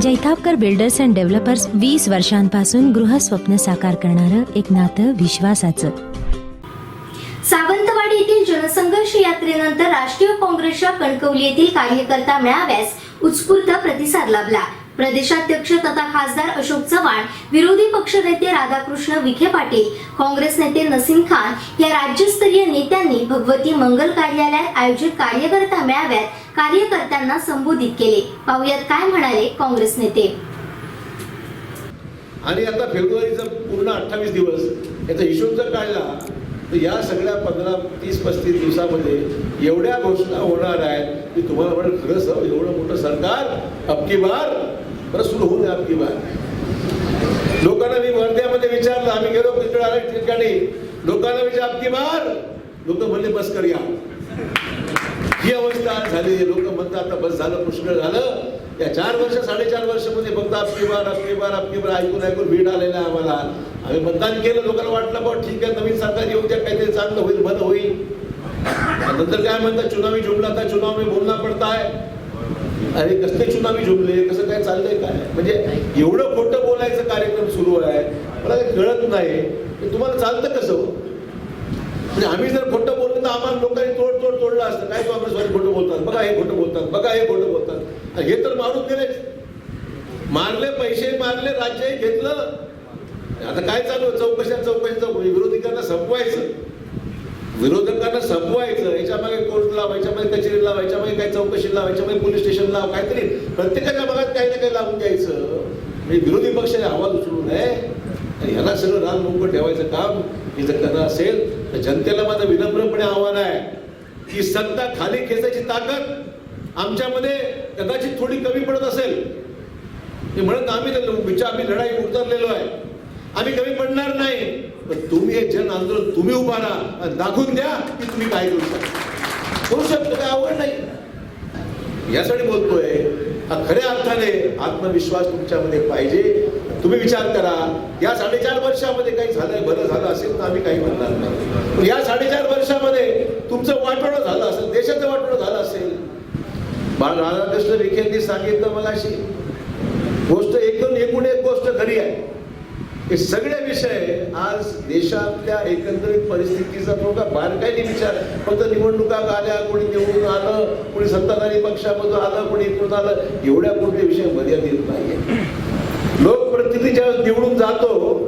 Jaitapkar builders and developers वीस वर्षांपासून गृहस्वप्न साकार करणारं एक नातं विश्वासाचं. सावंतवाडी येथील जनसंघर्ष यात्रेनंतर राष्ट्रीय काँग्रेसच्या कणकवली येथील कार्यकर्ता मेळाव्यास उत्स्फूर्त प्रतिसाद लाभला. प्रदेशाध्यक्ष तथा खासदार अशोक चव्हाण विरोधी पक्षनेते राधाकृष्ण विखे पाटील काँग्रेस नेते नसीम खान या राज्यस्तरीय नेत्यांनी भगवती मंगल कार्यालयात आयोजित कार्यकर्ता मेळाव्यात कार्यकर्त्यांना संबोधित केले. पाहुयात काय म्हणाले काँग्रेस नेते? आणि आता फेब्रुवारीचा पूर्ण अठ्ठावीस दिवस याचा हिशोब जर काढला तर या सगळ्या पंधरा तीस पस्तीस दिवसामध्ये एवढ्या घोषणा होणार आहेत की तुम्हाला म्हणेल खरंच एवढं मोठं सरकार अबकी बार बरं सुरू होऊ दे अबकी बार लोकांना मी वर्ध्यामध्ये म्हणजे विचारलं आम्ही गेलो तिकडे ठिकाणी. लोकांना म्हणजे विचार अबकी बार लोक म्हणले बस करूया ही अवस्था झाली. लोक म्हणतात आता बस झालं पुष्कळ झालं. या चार वर्ष साडेचार वर्षामध्ये फक्त आपकी बार आपकी बार आपकी बार ऐकून ऐकून भीड आलेला आहे आम्हाला. आम्ही मतदान केलं लोकांना वाटलं बा ठीक आहे नवीन सरकार येऊ द्या काहीतरी चांगलं होईल बंद होईल. नंतर काय म्हणतात चुनावी जुमला था चुनाव में बोलना पडता है. अरे कसले चुनावी झोपले कसं काय चाललंय काय? म्हणजे एवढं खोटं बोलायचं कार्यक्रम सुरू आहे मला काही कळत नाही. की तुम्हाला चालतं कसं हो? म्हणजे आम्ही जर खोटं बोललो तर आम्हाला लोकांनी तोड तोड तोडलं असतं. काय काँग्रेसवाले खोटं बोलतात? बघा हे खोटं बोलतात बघा हे खोटं बोलतात. हे तर मारून गेले मारले पैसे मारले राज्य घेतलं. आता काय चालू आहे? चौकशा चौकशा चौकशी विरोधिकांना संपवायचं. विरोधकांना संपवायचं याच्यामागे कोर्ट लाव याच्यामध्ये कचेरी लाव याच्यामध्ये काही चौकशी लाव याच्यामध्ये पोलीस स्टेशन लाव काहीतरी. प्रत्येकाच्या भागात काही ना काही लावून द्यायचं म्हणजे विरोधी पक्षाने आवाज उचलू नये. आणि ह्याला सगळं रान मोकळं ठेवायचं काम हे जर करणार असेल तर जनतेला माझं विनम्रपणे आव्हान आहे की सत्ता खाली खेचायची ताकद आमच्यामध्ये कदाचित थोडी कमी पडत असेल. म्हणत आम्ही विचार आम्ही लढाई उतरलेलो आहे. आम्ही कमी पडणार नाही. पण तुम्ही एक जन आंदोलन तुम्ही उभा राहा. दाखवून द्या की तुम्ही काय करू शकता. करू शकतो काय आवड नाही. यासाठी बोलतोय हा खऱ्या अर्थाने आत्मविश्वास तुमच्यामध्ये पाहिजे. तुम्ही विचार करा या साडेचार वर्षामध्ये काही झालंय बरं झालं असेल तर आम्ही काही म्हणणार नाही. पण या साडेचार वर्षामध्ये तुमचं वाटोळं झालं असेल देशाचं वाटोळं झालं असेल. बाळ राधाकृष्ण विखेंनी सांगितलं मग अशी गोष्ट एकदम एकूण एक गोष्ट खरी आहे. हे सगळे विषय आज देशातल्या एकंदरीत परिस्थितीचा थोडा बारकाईने विचार. फक्त निवडणुका आल्या कोणी निवडून आलं कोणी सत्ताधारी पक्षामधून आलं कोणी इकडून आलं. एवढ्या पुरते विषय मर्यादित नाही लोकप्रतिनिधी ज्यावेळेस निवडून जातो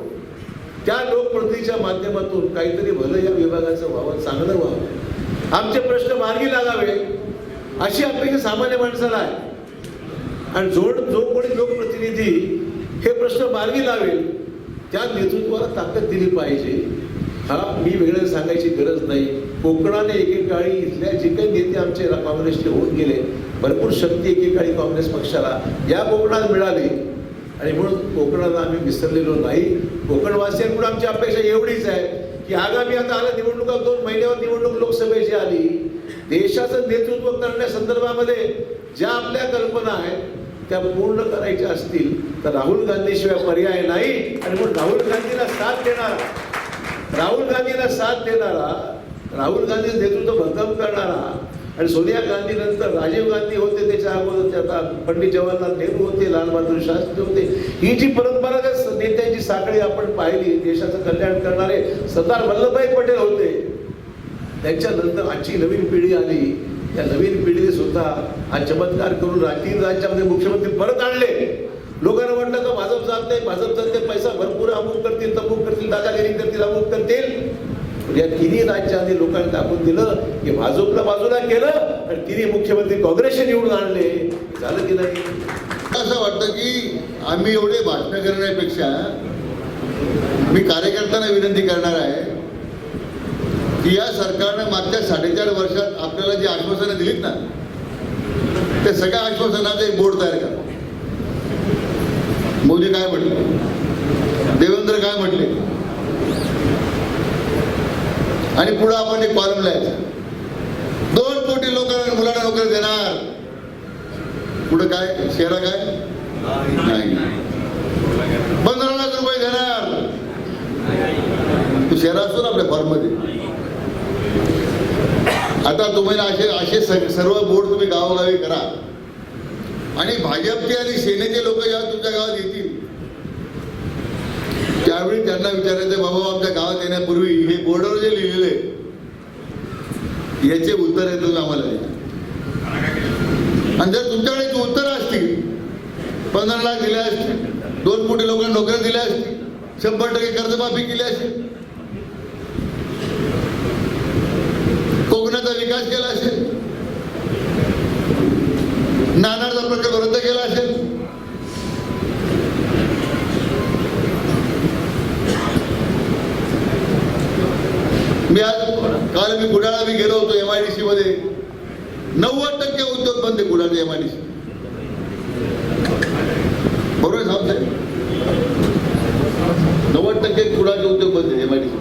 त्या लोकप्रतिनिधीच्या माध्यमातून काहीतरी भलं या विभागाचं व्हावं चांगलं व्हावं. आमचे प्रश्न मार्गी लागावे अशी अपेक्षा सामान्य माणसाला आहे. आणि जो जो कोणी लोकप्रतिनिधी हे प्रश्न मार्गी लावेल त्या नेतृत्वाला ताकद दिली पाहिजे. हा मी वेगळं सांगायची गरज नाही. कोकणाने एकेकाळी इथल्या जे काही नेते आमचे काँग्रेसचे होऊन गेले भरपूर शक्ती एकेकाळी काँग्रेस पक्षाला या कोकणात मिळाली. आणि म्हणून कोकणाला आम्ही विसरलेलो नाही. कोकणवासियांकडून आमची अपेक्षा एवढीच आहे की आगामी आता आला निवडणुका दोन महिन्यावर निवडणूक लोकसभेची आली. देशाचं नेतृत्व करण्यासंदर्भामध्ये ज्या आपल्या कल्पना आहेत त्या पूर्ण करायच्या असतील तर राहुल गांधीशिवाय पर्याय नाही. आणि म्हणून राहुल गांधीला साथ देणारा राहुल गांधीला साथ देणारा राहुल गांधी नेतृत्व भक्कम करणारा आणि सोनिया गांधी नंतर राजीव गांधी होते त्याच्या अगोदर आता पंडित जवाहरलाल नेहरू होते लालबहादूर शास्त्री होते. ही जी परंपरा त्या नेत्यांची साखळी आपण पाहिली देशाचं कल्याण करणारे सरदार वल्लभभाई पटेल होते. त्यांच्यानंतर आजची नवीन पिढी आली. त्या नवीन पिढीने सुद्धा हा चमत्कार करून राजकीय राज्यामध्ये मुख्यमंत्री परत आणले. लोकांना वाटलं का भाजप जात नाही भाजप जात नाही पैसा भरपूर अमुक करतील तमुक करतील दादागिरी करतील अमुक करतील. या तिन्ही राज्यामध्ये लोकांना दाखवून दिलं की भाजपला बाजूला केलं आणि तिन्ही मुख्यमंत्री काँग्रेसचे निवडून आणले. झालं की नाही? असं वाटतं की आम्ही एवढे भाषण करण्यापेक्षा मी कार्यकर्त्यांना विनंती करणार आहे की या सरकारनं मागच्या साडेचार वर्षात आपल्याला जी आश्वासनं दिलीत ना त्या सगळ्या आश्वासनाचं एक बोर्ड तयार करा मोदी काय म्हटले? देवेंद्र काय म्हटले? आणि पुढे आपण एक कॉलम लिहायचं. दोन कोटी लोकांना मुलांना नोकरी देणार. पुढे काय? शेरा काय? नाही. पंधरा लाख रुपये देणार. तू शेरा असतो ना आपल्या फॉर्ममध्ये. आता तुम्हाला असे असे सर्व बोर्ड तुम्ही गावोगावी करा. आणि भाजपचे आणि सेनेचे लोक जेव्हा तुमच्या गावात येतील. त्यावेळी त्यांना विचारायचं बाबा आमच्या गावात येण्यापूर्वी हे बोर्डवर जे लिहिलेले याचे उत्तर येतं आम्हाला आणि जर तुमच्याकडे उत्तर असतील पंधरा लाख दिले असतील दोन कोटी लोकांना नोकऱ्या दिल्या असतील शंभर टक्के कर्जमाफी केली असेल कोकणाचा विकास केला असेल नानारचा प्रकल्प रद्द केला असेल मी आज काल मी कुडाळा मी गेलो होतो एम आय डी सी मध्ये. नव्वद टक्के उद्योग बंद आहे एम आय डी सी बरोबर साहेब? नव्वद टक्के कुडाळचे उद्योग बंद एम आय डी सी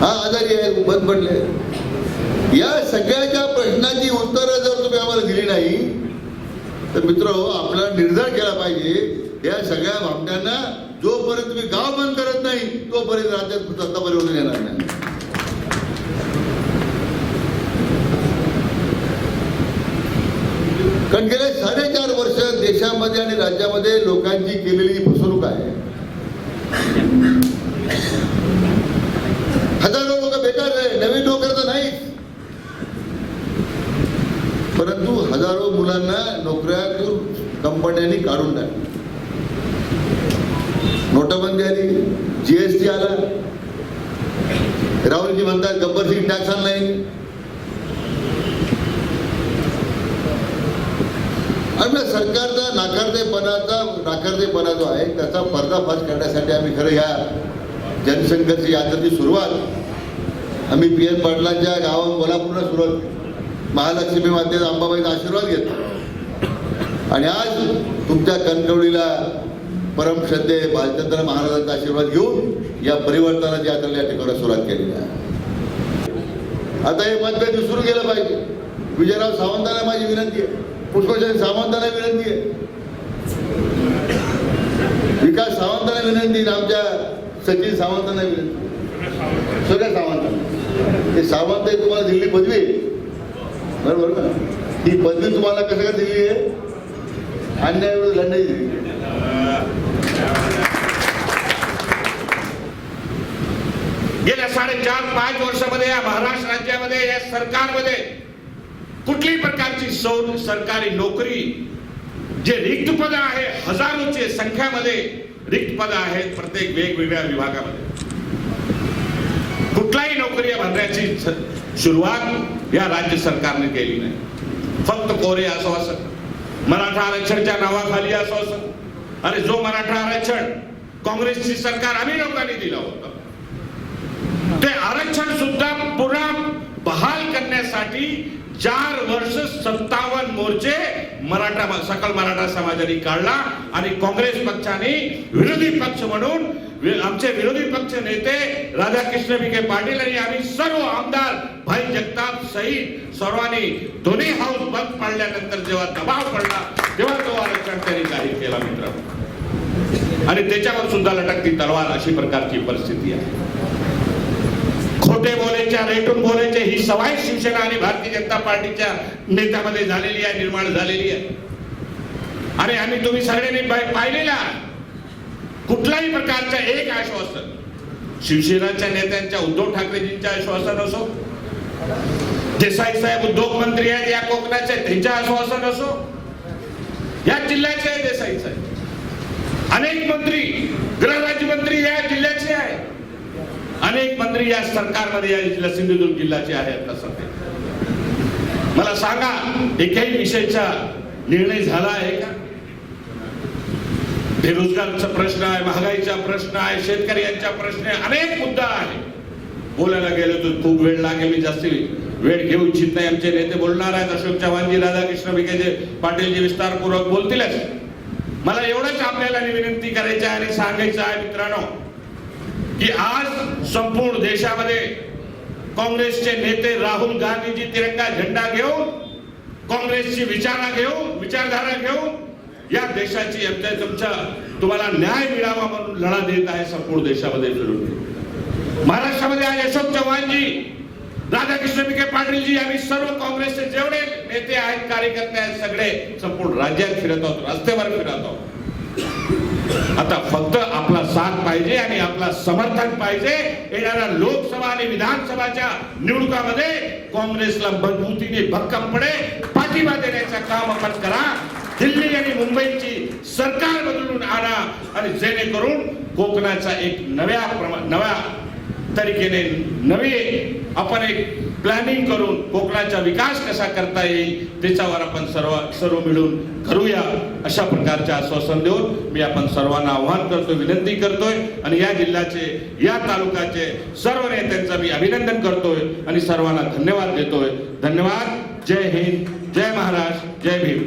हा आजारी आहे बंद पडले या सगळ्याच्या प्रश्नाची उत्तरं जर तुम्ही आम्हाला दिली नाही तर मित्र आपला निर्धार केला पाहिजे या सगळ्या भामट्यांना जोपर्यंत तुम्ही गाव बंद करत नाही तोपर्यंत राज्यात सत्ता परिवर्तन येणार नाही कारण गेले साडेचार वर्ष देशामध्ये आणि राज्यामध्ये लोकांची केलेली फसवणूक आहे. हजारो लोक बेकार आहे नवीन नोकर तर नाही परंतु हजारो मुलांना नोकऱ्यातून कंपन्यांनी काढून टाकली. नोटाबंदी आली जीएसटी आला. राहुलजी म्हणतात गब्बर सिंग टॅक्स नाही आपल्या सरकारचा नाकारदेपणाचा नाकारदेपणा जो आहे त्याचा पर्दाफाश करण्यासाठी आम्ही खरं ह्या जनसंघर्ष यात्राची सुरुवात आम्ही पी एन पाटलांच्या गावा कोल्हापूरला सुरुवात केली. महालक्ष्मी मातेचा अंबाबाईचा आशीर्वाद घेतला. आणि आज तुमच्या कणकवलीला परमश्रद्धे भालचंद्र महाराजांचा आशीर्वाद घेऊन या परिवर्तनाची यात्रेला या ठिकाणी सुरुवात केली आहे. आता हे मतभेद विसरून गेलं पाहिजे. विजयराव सावंतांना माझी विनंती आहे. पुष्पचंद सावंतांना विनंती आहे विकास सावंतांना विनंती आमच्या सचिन सावंतांना विनंती। सगळ्या सावंतांना। ते सावंत तुम्हाला दिलेली पदवी आहे. बरोबर ना? ही पदवी तुम्हाला कसं काय दिली आहे? अन्यायाविरुद्ध लढाई दिली गेल्या साडेचार पाच वर्षामध्ये या महाराष्ट्र राज्यामध्ये या सरकारमध्ये कुठल्याही प्रकारची सौ सरकारी नोकरी जे रिक्त पद आहे हजारोचे संख्यामध्ये रिक्त पद आहेत प्रत्येक वेगवेगळ्या विभागामध्ये. कुठलाही नोकरी भरण्याची स- सुरुवात या राज्य सरकारने केली नाही. फक्त कोरे आश्वासन मराठा आरक्षणच्या नावाखाली आश्वासन अरे जो मराठा आरक्षण काँग्रेसची सरकार आम्ही लोकांनी दिलं होतं. ते आरक्षण सुद्धा पुन्हा बहाल करण्यासाठी चार वर्ष सत्तावन्न मोर्चे मराठा सकल मराठा समाजाने काढला आणि काँग्रेस पक्षाने विरोधी पक्ष म्हणून वि- आमचे विरोधी पक्ष नेते राधाकृष्ण विखे पाटील आणि आम्ही सर्व आमदार भाई जगताप सहित सर्वांनी दोन्ही हाऊस बंद पाडल्यानंतर जेव्हा दबाव पडला तेव्हा तो आरक्षण त्यांनी जाहीर केला मित्र आणि त्याच्यावर सुद्धा लटकती तलवार अशी प्रकारची परिस्थिती आहे. खोटे बोलायच्या रेटून बोलायचे ही सवाई शिवसेना आणि भारतीय जनता पार्टीच्या नेत्यामध्ये झालेली आहे निर्माण झालेली आहे. आणि आम्ही तुम्ही सगळ्यांनी पाहिलेला आहे. कुठल्याही प्रकारचं एक आश्वासन. शिवसेनाच्या नेत्यांच्या उद्धव ठाकरेजींच्या आश्वासन असो देसाई साहेब उद्योग मंत्री आहेत या कोकणाचे त्यांच्या आश्वासन असो. या जिल्ह्याचे आहे देसाई साहेब. अनेक मंत्री गृहराज्यमंत्री या जिल्ह्याचे आहे अनेक मंत्री या सरकारमध्ये या जिल्हा सिंधुदुर्ग जिल्ह्याचे आहेत आता सध्या. मला सांगा एकही विषयीचा निर्णय झाला आहे का? बेरोजगारचा प्रश्न आहे महागाईचा प्रश्न आहे शेतकऱ्यांचा प्रश्न आहे अनेक मुद्दा आहे बोलायला गेलो तर खूप वेळ लागेल मी जास्ती वेळ घेऊ इच्छित नाही. आमचे नेते बोलणार आहेत अशोक चव्हाणजी राधाकृष्ण विखेचे पाटीलजी विस्तारपूर्वक बोलतीलच. मला एवढंच आपल्याला विनंती करायची आहे आणि सांगायचं आहे मित्रांनो की आज संपूर्ण देशामध्ये काँग्रेसचे नेते राहुल गांधीजी तिरंगा झेंडा घेऊन काँग्रेसची विचारा घेऊन विचारधारा घेऊन या देशाची आमच्या तुमच्या तुम्हाला न्याय मिळावा म्हणून लढा देत आहे संपूर्ण देशामध्ये फिरून. महाराष्ट्रामध्ये आज अशोक चव्हाणजी राधाकृष्ण विखे पाटीलजी आम्ही सर्व काँग्रेसचे जेवढे नेते आहेत कार्यकर्ते आहेत सगळे संपूर्ण राज्यात फिरत आहोत रस्त्यावर फिरत आहोत. आता फक्त आपला साथ पाहिजे आणि आपला समर्थन पाहिजे येणाऱ्या लोकसभा आणि विधानसभाच्या निवडणुकामध्ये काँग्रेसला मजबूतीने भक्कमपणे पाठिंबा देण्याचं काम आपण करा. दिल्ली आणि मुंबईची सरकार बदलून आणा आणि जेणेकरून कोकणाचा एक नव्या प्रमा नव्या तरीकेने नवे आपण एक प्लॅनिंग करून कोकणाचा विकास कसा करता येईल त्याच्यावर आपण सर्व सर्व मिळून करूया अशा प्रकारचे आश्वासन देऊन मी आपण सर्वांना आव्हान करतो विनंती करतोय. आणि या जिल्ह्याचे या तालुक्याचे सर्व नेत्यांचं मी अभिनंदन करतोय आणि सर्वांना धन्यवाद देतोय. धन्यवाद. जय हिंद. जय महाराष्ट्र जय भीम.